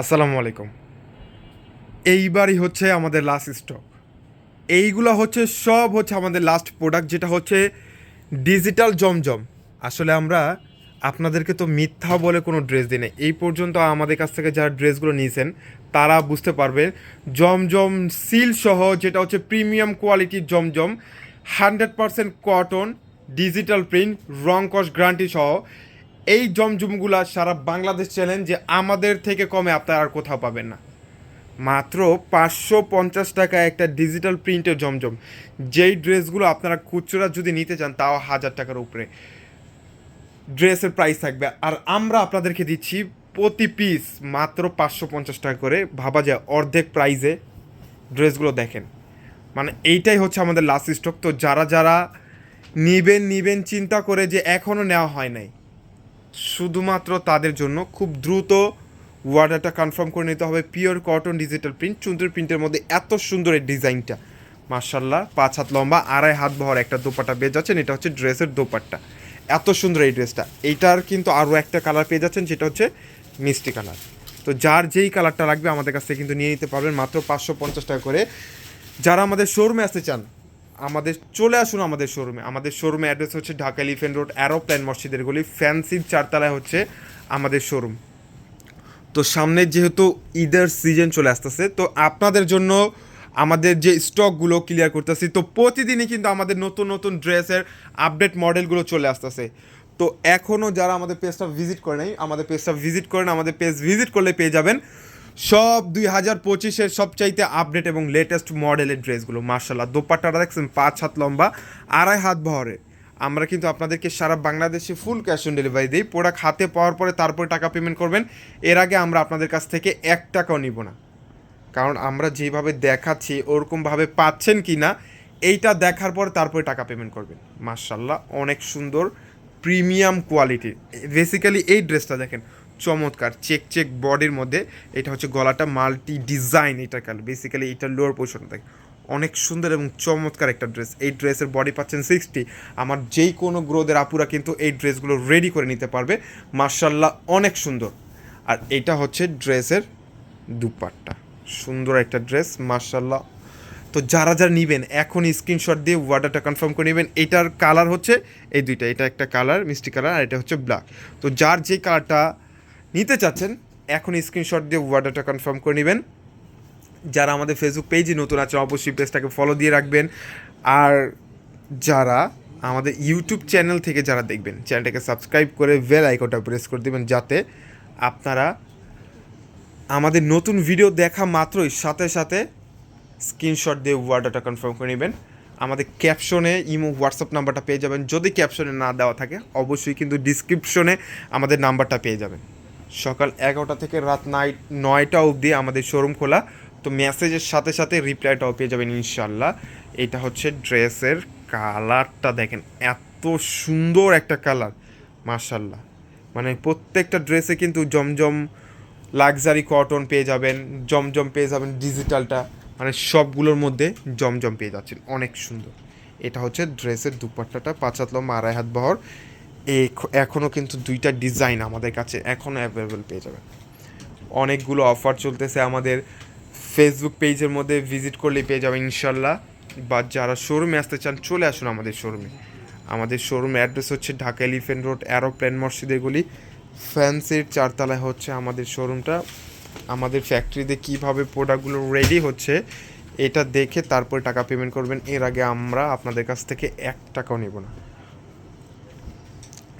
আসসালামু আলাইকুম। এইবারই হচ্ছে আমাদের লাস্ট স্টক এইগুলো হচ্ছে, সব হচ্ছে আমাদের লাস্ট প্রোডাক্ট যেটা হচ্ছে ডিজিটাল জমজম। আসলে আমরা আপনাদেরকে তো মিথ্যা বলে কোনো ড্রেস দিই না এই পর্যন্ত আমাদের কাছ থেকে যারা ড্রেসগুলো নিয়েছেন, তারা বুঝতে পারবে, জমজম সিল সহ যেটা হচ্ছে প্রিমিয়াম কোয়ালিটির জমজম hundred percent cotton digital print রং কস গ্যারান্টি সহ এই জমজমগুলা সারা বাংলাদেশ চ্যালেঞ্জ যে আমাদের থেকে কমে আপনারা আর কোথাও পাবেন না। মাত্র পাঁচশো পঞ্চাশ টাকা একটা ডিজিটাল প্রিন্টের জমজম। যেই ড্রেসগুলো আপনারা খুচরা যদি নিতে চান, তাও হাজার টাকার উপরে। ড্রেসের প্রাইস থাকবে। আর আমরা আপনাদেরকে দিচ্ছি প্রতি পিস মাত্র পাঁচশো পঞ্চাশ টাকা করে। ভাবা যায় অর্ধেক প্রাইজে ড্রেসগুলো দেখেন। মানে এইটাই হচ্ছে আমাদের লাস্ট স্টক তো যারা যারা নিবেন নিবেন, চিন্তা করে যে এখনও নেওয়া হয় নাই শুধুমাত্র তাদের জন্য খুব দ্রুত ওয়ার্ডারটা কনফার্ম করে নিতে হবে। পিওর কটন ডিজিটাল প্রিন্ট চুন্তুর প্রিন্টের মধ্যে এত সুন্দর এই ডিজাইনটা। মার্শাল্লাহ পাঁচ হাত লম্বা, আড়াই হাত বহর একটা দোপাট্টা পেয়ে যাচ্ছেন। এটা হচ্ছে ড্রেসের দোপাট্টা। এত সুন্দর এই ড্রেসটা। এইটার কিন্তু আরও একটা কালার পেয়ে যাচ্ছেন যেটা হচ্ছে মিষ্টি কালার তো যার যেই কালারটা লাগবে আমাদের কাছ থেকে কিন্তু নিয়ে নিতে পারবেন। মাত্র পাঁচশো পঞ্চাশ টাকা করে। যারা আমাদের শোরুমে আসতে চান আমাদের চলে আসুন আমাদের শোরুমে আমাদের শোরুমে অ্যাড্রেস হচ্ছে ঢাকা এলিফেন্ট রোড অ্যারোপ্লেন মসজিদের গলি ফ্যান্সির চারতলায় হচ্ছে আমাদের শোরুম তো সামনে যেহেতু ঈদের সিজন চলে আসতেছে, তো আপনাদের জন্য আমাদের যে স্টকগুলো ক্লিয়ার করতেছি, তো প্রতিদিনই কিন্তু আমাদের নতুন নতুন ড্রেসের আপডেট মডেলগুলো চলে আসতেছে। তো এখনও যারা আমাদের পেজটা ভিজিট করে নাই, আমাদের পেজটা ভিজিট করেন, আমাদের পেজ ভিজিট করলে পেয়ে যাবেন সব দুই হাজার পঁচিশের সবচাইতে আপডেট এবং লেটেস্ট মডেলের ড্রেসগুলো মার্শাল্লাহ দোপাট্টাটা দেখছেন, পাঁচ হাত লম্বা, আড়াই হাত বহরে আমরা কিন্তু আপনাদেরকে সারা বাংলাদেশে ফুল ক্যাশ অন ডেলিভারি দিই। প্রোডাক্ট হাতে পাওয়ার পরে তারপরে টাকা পেমেন্ট করবেন। এর আগে আমরা আপনাদের কাছ থেকে এক টাকাও নিব না। কারণ আমরা যেভাবে দেখাচ্ছি, ওরকমভাবে পাচ্ছেন কি না এইটা দেখার পর তারপরে টাকা পেমেন্ট করবেন। মার্শাল্লাহ অনেক সুন্দর প্রিমিয়াম কোয়ালিটির বেসিক্যালি এই ড্রেসটা দেখেন চমৎকার চেক চেক বডির মধ্যে এটা হচ্ছে গলাটা মাল্টি ডিজাইন এটা কাল বেসিক্যালি এটা লোয়ার পোর্শনটা থাকে। অনেক সুন্দর এবং চমৎকার একটা ড্রেস এই ড্রেসের বডি পাচ্ছেন সিক্সটি আমার যেই কোনো গ্রোদের আপুরা কিন্তু এই ড্রেসগুলো রেডি করে নিতে পারবে মার্শাল্লাহ অনেক সুন্দর। আর এটা হচ্ছে ড্রেসের দুপাট্টা, সুন্দর একটা ড্রেস মার্শাল্লাহ তো যারা যারা নেবেন এখন স্ক্রিনশট দিয়ে ওয়ার্ডারটা কনফার্ম করে নেবেন, এটার কালার হচ্ছে এই দুইটা, এটা একটা কালার মিষ্টি কালার আর এটা হচ্ছে ব্ল্যাক তো যার যে কালারটা নিতে চাচ্ছেন এখন স্ক্রিনশট দিয়ে ওয়ার্ডারটা কনফার্ম করে নেবেন। যারা আমাদের ফেসবুক পেজে নতুন আছে, অবশ্যই পেজটাকে ফলো দিয়ে রাখবেন। আর যারা আমাদের ইউটিউব চ্যানেল থেকে যারা দেখবেন চ্যানেলটাকে সাবস্ক্রাইব করে বেল আইকনটা প্রেস করে দেবেন, যাতে আপনারা আমাদের নতুন ভিডিও দেখা মাত্রই সাথে সাথে স্ক্রিনশট দিয়ে ওয়ার্ডারটা কনফার্ম করে নেবেন। আমাদের ক্যাপশনে ইমো হোয়াটসঅ্যাপ নাম্বারটা পেয়ে যাবেন। যদি ক্যাপশনে না দেওয়া থাকে, অবশ্যই কিন্তু ডিসক্রিপশনে আমাদের নাম্বারটা পেয়ে যাবেন। সকাল এগারোটা থেকে রাত নাইট নয়টা অবধি আমাদের শোরুম খোলা। তো মেসেজের সাথে সাথে রিপ্লাইটাও পেয়ে যাবেন ইনশাল্লাহ। এটা হচ্ছে ড্রেসের কালারটা দেখেন, এত সুন্দর একটা কালার মার্শাল্লাহ মানে প্রত্যেকটা ড্রেসে কিন্তু জমজম লাক্সারি কটন পেয়ে যাবেন, জমজম পেয়ে যাবেন ডিজিটালটা মানে সবগুলোর মধ্যে জমজম পেয়ে যাচ্ছেন, অনেক সুন্দর। এটা হচ্ছে ড্রেসের দুপাট্টাটা, পাঁচ হাত আড়াই হাত বহর। এখনও কিন্তু দুইটা ডিজাইন আমাদের কাছে এখনও অ্যাভেলেবেল পেয়ে যাবেন। অনেকগুলো অফার চলতেছে আমাদের ফেসবুক পেজের মধ্যে ভিজিট করলেই পেয়ে যাবেন ইনশাল্লাহ। বা যারা শোরুমে আসতে চান, চলে আসুন আমাদের শোরুমে আমাদের শোরুম অ্যাড্রেস হচ্ছে ঢাকা এলিফেন্ট রোড অ্যারোপ্লেন মসজিদের গলি। ফ্যান্সির চারতলায় হচ্ছে আমাদের শোরুমটা আমাদের ফ্যাক্টরিতে কীভাবে প্রোডাক্টগুলো রেডি হচ্ছে, এটা দেখে তারপরে টাকা পেমেন্ট করবেন। এর আগে আমরা আপনাদের কাছ থেকে এক টাকাও নেব না।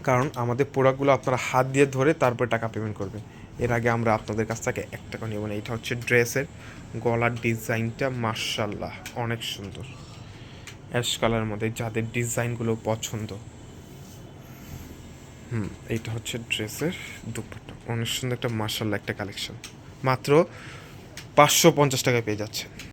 কারণ আমাদের প্রোডাক্টগুলো আপনারা হাত দিয়ে ধরে তারপরে টাকা পেমেন্ট করবেন। এর আগে আমরা আপনাদের কাছ থেকে এক টাকা নেব না, এটা হচ্ছে ড্রেসের গলার ডিজাইনটা মার্শাল্লাহ অনেক সুন্দর। অ্যাশ কালারের মধ্যে যাদের ডিজাইনগুলো পছন্দ। হুম এইটা হচ্ছে ড্রেসের দুপাট্টা। অনেক সুন্দর একটা মার্শাল্লাহ একটা কালেকশন। মাত্র পাঁচশো পঞ্চাশ টাকায় পেয়ে যাচ্ছে